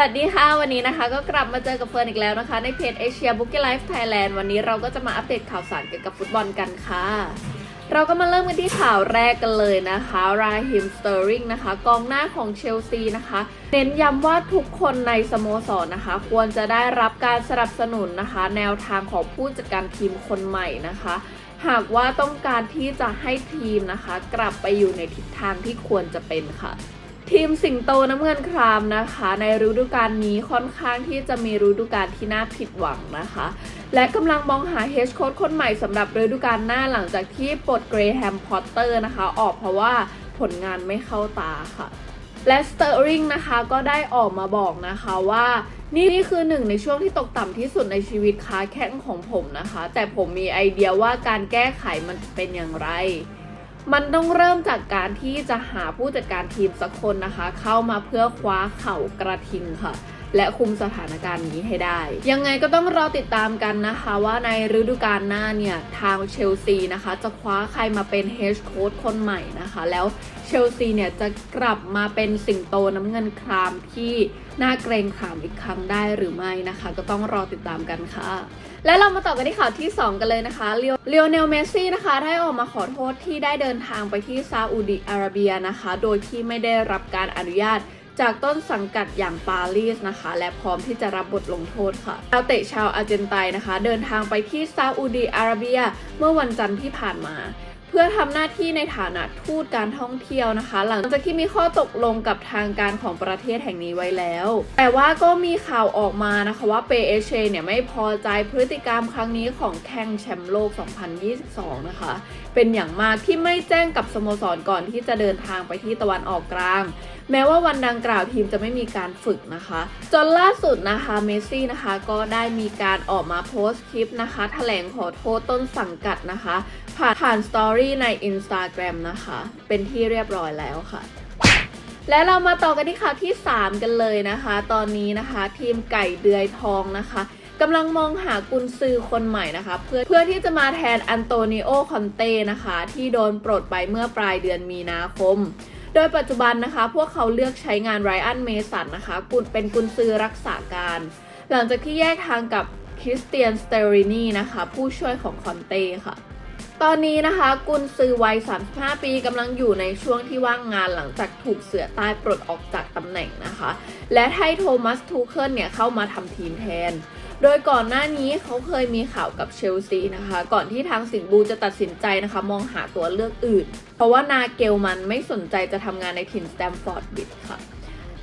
วัสดีค่ะ วันนี้นะคะ ก็กลับมาเจอกับเฟิร์นอีกแล้วนะคะ ในเพจเอเชียบุกกี้ไลฟ์ไทยแลนด์วันนี้เราก็จะมาอัปเดตข่าวสารเกี่ยวกับฟุตบอลกันค่ะ เราก็มาเริ่มกันที่ข่าวแรกกันเลยนะคะราฮิมสเตอริงนะคะ กองหน้าของเชลซีนะคะ เน้นย้ำว่าทุกคนในสโมสรนะคะ ควรจะได้รับการสนับสนุนนะคะ แนวทางของผู้จัดการทีมคนใหม่นะคะ หากว่าต้องการที่จะให้ทีมนะคะ กลับไปอยู่ในทิศทางที่ควรจะเป็นค่ะ ทีมสิงโตน้ำเงินครามนะคะ ในฤดูกาลนี้ค่อนข้างที่จะมีฤดูกาลที่น่าผิดหวังนะคะ และกำลังมองหาเฮดโค้ชคนใหม่สำหรับฤดูกาลหน้าหลังจากที่ปลดเกรแฮมพอตเตอร์นะคะ ออกเพราะว่าผลงานไม่เข้าตาค่ะและสเตอร์ริงนะคะก็ได้ออกมาบอกนะคะว่า นี่คือหนึ่งในช่วงที่ตกต่ำที่สุดในชีวิตค้าแข้งของผมนะคะ แต่ผมมีไอเดียว่าการแก้ไขมันเป็นอย่างไร มันต้องเริ่มจากการที่จะหาผู้จัดการทีมสักคนนะคะ เข้ามาเพื่อคว้าเข่ากระทิงค่ะ และคุมสถานการณ์นี้ให้ได้ ยังไงก็ต้องรอติดตามกันนะคะว่าในฤดูกาลหน้าเนี่ย ทางเชลซีนะคะ จะคว้าใครมาเป็นเฮดโค้ชคนใหม่นะคะ แล้วเชลซีเนี่ยจะกลับมาเป็นสิงโตน้ำเงินครามที่น่าเกรงขามอีกครั้งได้หรือไม่นะคะ ก็ต้องรอติดตามกันค่ะ และเรามาต่อกันที่ข่าวที่ 2 กันเลยนะคะเลียวเลวเนลเมสซี่นะคะ ได้ออกมาขอโทษที่ได้เดินทางไปที่ซาอุดิอาระเบียนะคะ โดยที่ไม่ได้รับการอนุญาต จากต้นสังกัดอย่างปารีสนะคะ และพร้อมที่จะรับบทลงโทษค่ะชาวเตะชาวอาร์เจนไตน์นะคะ เดินทางไปที่ซาอุดีอาระเบีย เมื่อวันจันทร์ที่ผ่านมา เพื่อทำหน้าที่ในฐานะทูตการท่องเที่ยวนะคะ หลังจากที่มีข้อตกลงกับทางการของประเทศแห่งนี้ไว้แล้ว แต่ว่าก็มีข่าวออกมานะคะว่าเปเอเชเนี่ยไม่พอใจพฤติกรรมครั้งนี้ของแข่งแชมป์โลก 2022 นะคะ เป็นอย่างมากที่ไม่แจ้งกับสโมสรก่อนที่จะเดินทางไปที่ตะวันออกกลาง แม้ว่าวันดังกล่าวทีมจะไม่มีการฝึกนะคะ จนล่าสุดนะคะเมสซี่นะคะก็ได้มีการออกมาโพสต์คลิปนะคะแถลงขอโทษต้นสังกัดนะคะ ผ่านผ่านสตอรี่ใน Instagram นะคะ เป็นที่เรียบร้อยแล้วค่ะ และเรามาต่อกันที่ข่าวที่ 3 กันเลยนะคะ ตอนนี้นะคะ ทีมไก่เดือยทองนะคะกำลังมองหากุนซือคนใหม่นะคะ เพื่อเพื่อที่จะมาแทนอันโตนิโอคอนเต้นะคะ ที่โดนปลดไปเมื่อปลายเดือนมีนาคม โดยปัจจุบันนะคะ พวกเขาเลือกใช้งานไรอันเมสันนะคะกุนเป็นกุนซือรักษาการ หลังจากที่แยกทางกับคริสเตียนสเตอรินีนะคะ ผู้ช่วยของคอนเต้ค่ะ ตอนนี้นะคะกุนซือวัย 35 ปีกำลังอยู่ในช่วงที่ว่างงานหลังจากถูกเสือใต้ปลดออกจากตำแหน่งนะคะ และให้โทมัสทูเคิลเนี่ยเข้ามาทำทีมแทน โดยก่อนหน้านี้เขาเคยมีข่าวกับเชลซีนะคะ ก่อนที่ทางสิงบูจะตัดสินใจนะคะ มองหาตัวเลือกอื่น เพราะว่านาเกลมันไม่สนใจจะทำงานในถิ่นสแตมฟอร์ดบิดค่ะ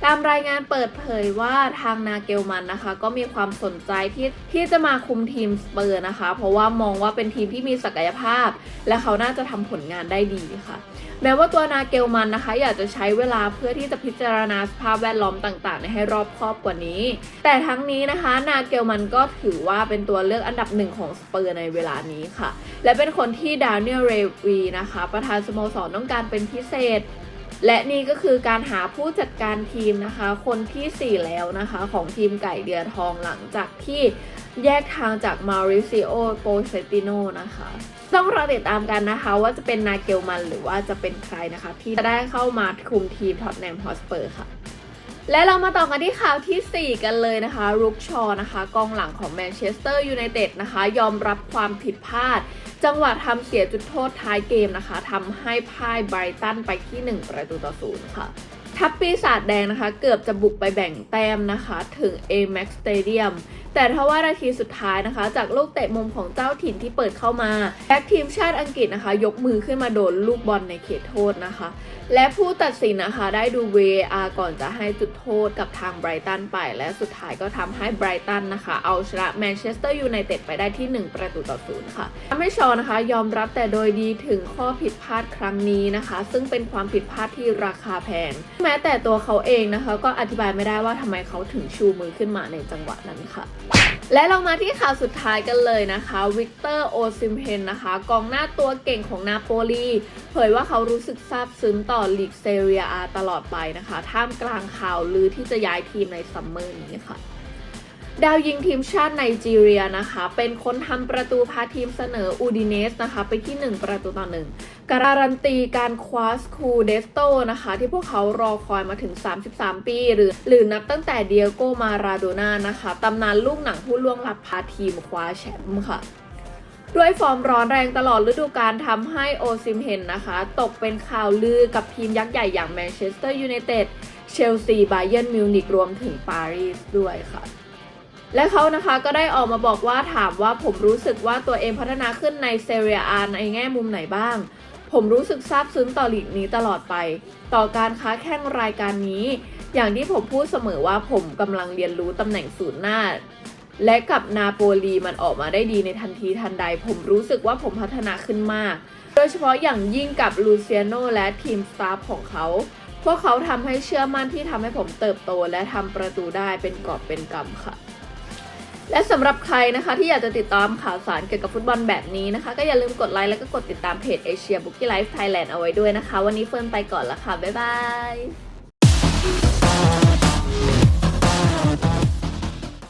ตามรายงานเปิดเผยว่าทางนาเกลมันนะคะ ก็มีความสนใจที่ที่จะมาคุมทีมสเปอร์นะคะ เพราะว่ามองว่าเป็นทีมที่มีศักยภาพ และเขาน่าจะทำผลงานได้ดีค่ะแม้ว่าตัวนาเกลมันนะคะ อยากจะใช้เวลาเพื่อที่จะพิจารณาสภาพแวดล้อมต่างๆ ให้รอบครอบกว่านี้ แต่ทั้งนี้นะคะนาเกลมันก็ถือว่าเป็นตัวเลือกอันดับหนึ่งของสเปอร์ในเวลานี้ค่ะ และเป็นคนที่ดานิเอลเรวีนะคะ ประธานสโมสรต้องการเป็นพิเศษ และนี่ก็คือการหาผู้จัดการทีมนะคะ คนทีสี่ 4 แล้วนะคะ ของทีมไก่เดือทองหลังจากที่แยกทางจากมาริซิโอโปเซติโนนะคะ ต้องรอติดตามกันนะคะ ว่าจะเป็นนาเกลมันหรือว่าจะเป็นใครนะคะ ที่จะได้เข้ามาคุมทีมท็อตแนมฮอสเปอร์ค่ะ และเรามาต่อกันที่ข่าวทีสี่ 4 กันเลยนะคะ รุกชอนะคะกองหลังของแมนเชสเตอร์ยูไนเต็ดนะคะ ยอมรับความผิดพลาด จังหวะทำเสียจุดโทษท้ายเกมนะคะทำให้พ่ายไบรตันไปที่ 1 ประตูต่อศูนย์ค่ะ ทัพปีศาจแดงนะคะ เกือบจะบุกไปแบ่งแต้มนะคะ ถึง a m a x Stadium แต่ทว่านาทีสุดท้ายนะคะ จากลูกเตะมุมของเจ้าถิ่นที่เปิดเข้ามาแบ็กทีมชาติอังกฤษนะคะ ยกมือขึ้นมาโดนลูกบอลในเขตโทษนะคะ และผู้ตัดสินนะคะได้ดู VAR ก่อนจะให้จุดโทษกับทางไบรตันไป และสุดท้ายก็ทำให้ไบรตันนะคะ เอาชนะแมนเชสเตอร์ยูไนเต็ดไปได้ที่ 1 ประตูต่อศูนย์ค่ะทำให้ชอนะคะยอมรับแต่โดยดีถึงข้อผิดพลาดครั้งนี้นะคะ ซึ่งเป็นความผิดพลาดที่ราคาแพงแม้แต่ตัวเขาเองนะคะ ก็อธิบายไม่ได้ว่าทำไมเขาถึงชูมือขึ้นมาในจังหวะนั้นค่ะและเรามาที่ข่าวสุดท้ายกันเลยนะคะวิกเตอร์โอซิมเพนนะคะ กองหน้าตัวเก่งของนาโปลีเผยว่าเขารู้สึกซาบซึ้งต่อลีกเซเรียอาตลอดไปนะคะ ท่ามกลางข่าวลือที่จะย้ายทีมในซัมเมอร์นี้ค่ะ ดาวยิงทีมชาติไนจีเรียนะคะ เป็นคนทำประตูพาทีมเสนออูดิเนสนะคะ ไปที่ 1 ประตูต่อหนึ่งการันตีการคว้าสคูเดสโตนะคะ ที่พวกเขารอคอยมาถึง 33 ปี หรือ หรือนับตั้งแต่เดียโกมาราโดน่านะคะตำนานลูกหนังผู้ล่วงลับพาทีมคว้าแชมป์ค่ะด้วยฟอร์มร้อนแรงตลอดฤดูกาลทำให้โอซิมเฮนนะคะ ตกเป็นข่าวลือกับทีมยักษ์ใหญ่อย่างแมนเชสเตอร์ยูไนเต็ด เชลซีไบเย r ร์นมิวนิกรวมถึงปารีสด้วยค่ะ และเขานะคะก็ได้ออกมาบอกว่าถามว่าผมรู้สึกว่าตัวเองพัฒนาขึ้นในเซเรียอาในแง่มุมไหนบ้าง ผมรู้สึกซาบซึ้งต่อลีกนี้ตลอดไป ต่อการค้าแข่งรายการนี้ อย่างที่ผมพูดเสมอว่าผมกำลังเรียนรู้ตำแหน่งศูนย์หน้า และกับนาโปลีมันออกมาได้ดีในทันทีทันใด ผมรู้สึกว่าผมพัฒนาขึ้นมาก โดยเฉพาะอย่างยิ่งกับลูเซียโนและทีมสตาฟของเขาพวกเขาทำให้เชื่อมั่นที่ทำให้ผมเติบโตและทำประตูได้เป็นกอบเป็นกำค่ะ และสำหรับใครนะคะที่อยากจะติดตามข่าวสารเกี่ยวกับฟุตบอลแบบนี้นะคะ ก็อย่าลืมกดไลค์แล้วก็กดติดตามเพจเอเชียบุ๊กี้ไลฟ์ไทยแลนด์เอาไว้ด้วยนะคะ วันนี้เฟิร์นไปก่อนละค่ะ บ๊ายบาย